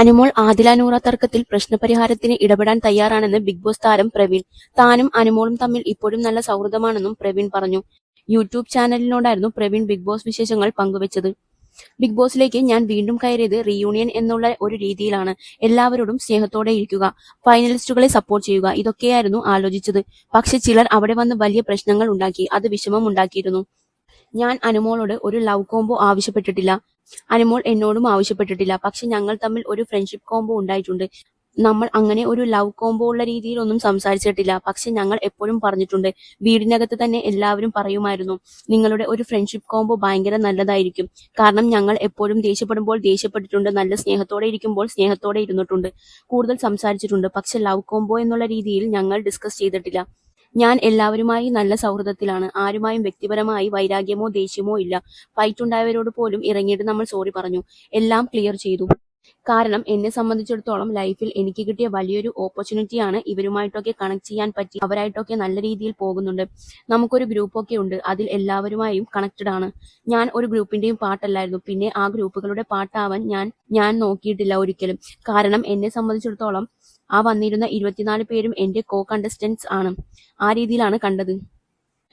അനുമോൾ ആദില നൂറ തർക്കത്തിൽ പ്രശ്നപരിഹാരത്തിന് ഇടപെടാൻ തയ്യാറാണെന്ന് ബിഗ് ബോസ് താരം പ്രവീൺ. താനും അനുമോളും തമ്മിൽ ഇപ്പോഴും നല്ല സൗഹൃദമാണെന്നും പ്രവീൺ പറഞ്ഞു. യൂട്യൂബ് ചാനലിനോടായിരുന്നു പ്രവീൺ ബിഗ് ബോസ് വിശേഷങ്ങൾ പങ്കുവച്ചത്. ബിഗ് ബോസിലേക്ക് ഞാൻ വീണ്ടും കയറിയത് റീയൂണിയൻ എന്നുള്ള ഒരു രീതിയിലാണ്. എല്ലാവരോടും സ്നേഹത്തോടെ ഇരിക്കുക ഫൈനലിസ്റ്റുകളെ സപ്പോർട്ട് ചെയ്യുക ഇതൊക്കെയായിരുന്നു ആലോചിച്ചത്. പക്ഷെ ചിലർ അവിടെ വന്ന് വലിയ പ്രശ്നങ്ങൾ ഉണ്ടാക്കി അത് വിഷമം ഉണ്ടാക്കിയിരുന്നു. ഞാൻ അനുമോളോട് ഒരു ലവ് കോംബോ ആവശ്യപ്പെട്ടിട്ടില്ല. അനുമോൾ എന്നോടും ആവശ്യപ്പെട്ടിട്ടില്ല. പക്ഷെ ഞങ്ങൾ തമ്മിൽ ഒരു ഫ്രണ്ട്ഷിപ്പ് കോംബോ ഉണ്ടായിട്ടുണ്ട്. നമ്മൾ അങ്ങനെ ഒരു ലവ് കോംബോ ഉള്ള രീതിയിലൊന്നും സംസാരിച്ചിട്ടില്ല. പക്ഷെ ഞങ്ങൾ എപ്പോഴും പറഞ്ഞിട്ടുണ്ട്. വീടിനകത്ത് തന്നെ എല്ലാവരും പറയുമായിരുന്നു നിങ്ങളുടെ ഒരു ഫ്രണ്ട്ഷിപ്പ് കോംബോ ഭയങ്കര നല്ലതായിരിക്കും. കാരണം ഞങ്ങൾ എപ്പോഴും ദേഷ്യപ്പെടുമ്പോൾ ദേഷ്യപ്പെട്ടിട്ടുണ്ട് നല്ല സ്നേഹത്തോടെ ഇരിക്കുമ്പോൾ സ്നേഹത്തോടെ ഇരുന്നിട്ടുണ്ട്. കൂടുതൽ സംസാരിച്ചിട്ടുണ്ട്. പക്ഷെ ലവ് കോംബോ എന്നുള്ള രീതിയിൽ ഞങ്ങൾ ഡിസ്കസ് ചെയ്തിട്ടില്ല. ഞാൻ എല്ലാവരുമായി നല്ല സൗഹൃദത്തിലാണ്. ആരുമായും വ്യക്തിപരമായി വൈരാഗ്യമോ ദേഷ്യമോ ഇല്ല. ഫൈറ്റ് ഉണ്ടായവരോട് പോലും ഇറങ്ങിയിട്ട് നമ്മൾ സോറി പറഞ്ഞു. എല്ലാം ക്ലിയർ ചെയ്തു. കാരണം എന്നെ സംബന്ധിച്ചിടത്തോളം ലൈഫിൽ എനിക്ക് കിട്ടിയ വലിയൊരു ഓപ്പർച്യൂണിറ്റിയാണ് ഇവരുമായിട്ടൊക്കെ കണക്ട് ചെയ്യാൻ പറ്റി. അവരായിട്ടൊക്കെ നല്ല രീതിയിൽ പോകുന്നുണ്ട്. നമുക്കൊരു ഗ്രൂപ്പൊക്കെ ഉണ്ട്. അതിൽ എല്ലാവരുമായും കണക്റ്റഡ് ആണ്. ഞാൻ ഒരു ഗ്രൂപ്പിന്റെയും പാട്ടല്ലായിരുന്നു. പിന്നെ ആ ഗ്രൂപ്പുകളുടെ പാട്ടാവാൻ ഞാൻ ഞാൻ നോക്കിയിട്ടില്ല ഒരിക്കലും. കാരണം എന്നെ സംബന്ധിച്ചിടത്തോളം ആ വന്നിരുന്ന ഇരുപത്തിനാല് പേരും എന്റെ കോ കണ്ടസ്റ്റന്റ്സ് ആണ്. ആ രീതിയിലാണ് കണ്ടത്.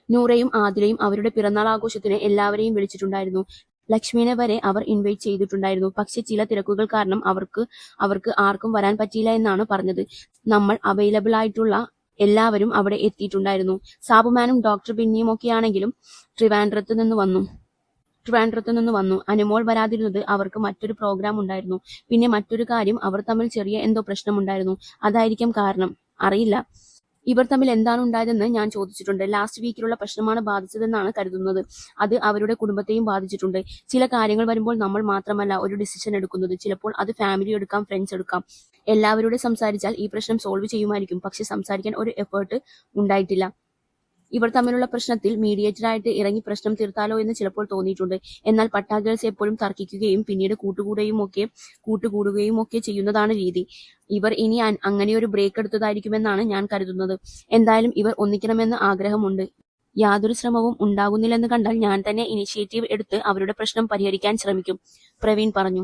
നൂറയും ആതിരയും അവരുടെ പിറന്നാൾ ആഘോഷത്തിന് എല്ലാവരെയും വിളിച്ചിട്ടുണ്ടായിരുന്നു. ലക്ഷ്മിനെ വരെ അവർ ഇൻവൈറ്റ് ചെയ്തിട്ടുണ്ടായിരുന്നു. പക്ഷെ ചില തിരക്കുകൾ കാരണം അവർക്ക് അവർക്ക് ആർക്കും വരാൻ പറ്റിയില്ല എന്നാണ് പറഞ്ഞത്. നമ്മൾ അവൈലബിൾ ആയിട്ടുള്ള എല്ലാവരും അവിടെ എത്തിയിട്ടുണ്ടായിരുന്നു. സാബുമാനും ഡോക്ടർ ബിന്നിയും ഒക്കെയാണെങ്കിലും ട്രിവാൻഡ്രത്ത് നിന്ന് വന്നു. ട്രിവാൻഡ്രത്ത് നിന്ന് വന്നു. അനുമോൾ വരാതിരുന്നത് അവർക്ക് മറ്റൊരു പ്രോഗ്രാം ഉണ്ടായിരുന്നു. പിന്നെ മറ്റൊരു കാര്യം അവർ തമ്മിൽ ചെറിയ എന്തോ പ്രശ്നമുണ്ടായിരുന്നു. അതായിരിക്കും കാരണം. അറിയില്ല. ഇവർ തമ്മിൽ എന്താണ് ഉണ്ടായതെന്ന് ഞാൻ ചോദിച്ചിട്ടുണ്ട്. ലാസ്റ്റ് വീക്കിലുള്ള പ്രശ്നമാണ് ബാധിച്ചതെന്നാണ് കരുതുന്നത്. അത് അവരുടെ കുടുംബത്തെയും ബാധിച്ചിട്ടുണ്ട്. ചില കാര്യങ്ങൾ വരുമ്പോൾ നമ്മൾ മാത്രമല്ല ഒരു ഡിസിഷൻ എടുക്കുന്നത്. ചിലപ്പോൾ അത് ഫാമിലി എടുക്കാം ഫ്രണ്ട്സ് എടുക്കാം. എല്ലാവരോടും സംസാരിച്ചാൽ ഈ പ്രശ്നം സോൾവ് ചെയ്യുമായിരിക്കും. പക്ഷെ സംസാരിക്കാൻ ഒരു എഫേർട്ട് ഉണ്ടായിട്ടില്ല. ഇവർ തമ്മിലുള്ള പ്രശ്നത്തിൽ മീഡിയേറ്ററായിട്ട് ഇറങ്ങി പ്രശ്നം തീർത്താലോ എന്ന് ചിലപ്പോൾ തോന്നിയിട്ടുണ്ട്. എന്നാൽ പട്ടാഗേൾസ് എപ്പോഴും തർക്കിക്കുകയും പിന്നീട് കൂട്ടുകൂടുകയും ഒക്കെ കൂട്ടുകൂടുകയും ഒക്കെ ചെയ്യുന്നതാണ് രീതി. ഇവർ ഇനി അങ്ങനെ ഒരു ബ്രേക്ക് എടുത്തതായിരിക്കുമെന്നാണ് ഞാൻ കരുതുന്നത്. എന്തായാലും ഇവർ ഒന്നിക്കണമെന്ന് ആഗ്രഹമുണ്ട്. യാതൊരു ശ്രമവും ഉണ്ടാകുന്നില്ലെന്ന് കണ്ടാൽ ഞാൻ തന്നെ ഇനിഷ്യേറ്റീവ് എടുത്ത് അവരുടെ പ്രശ്നം പരിഹരിക്കാൻ ശ്രമിക്കും പ്രവീൺ പറഞ്ഞു.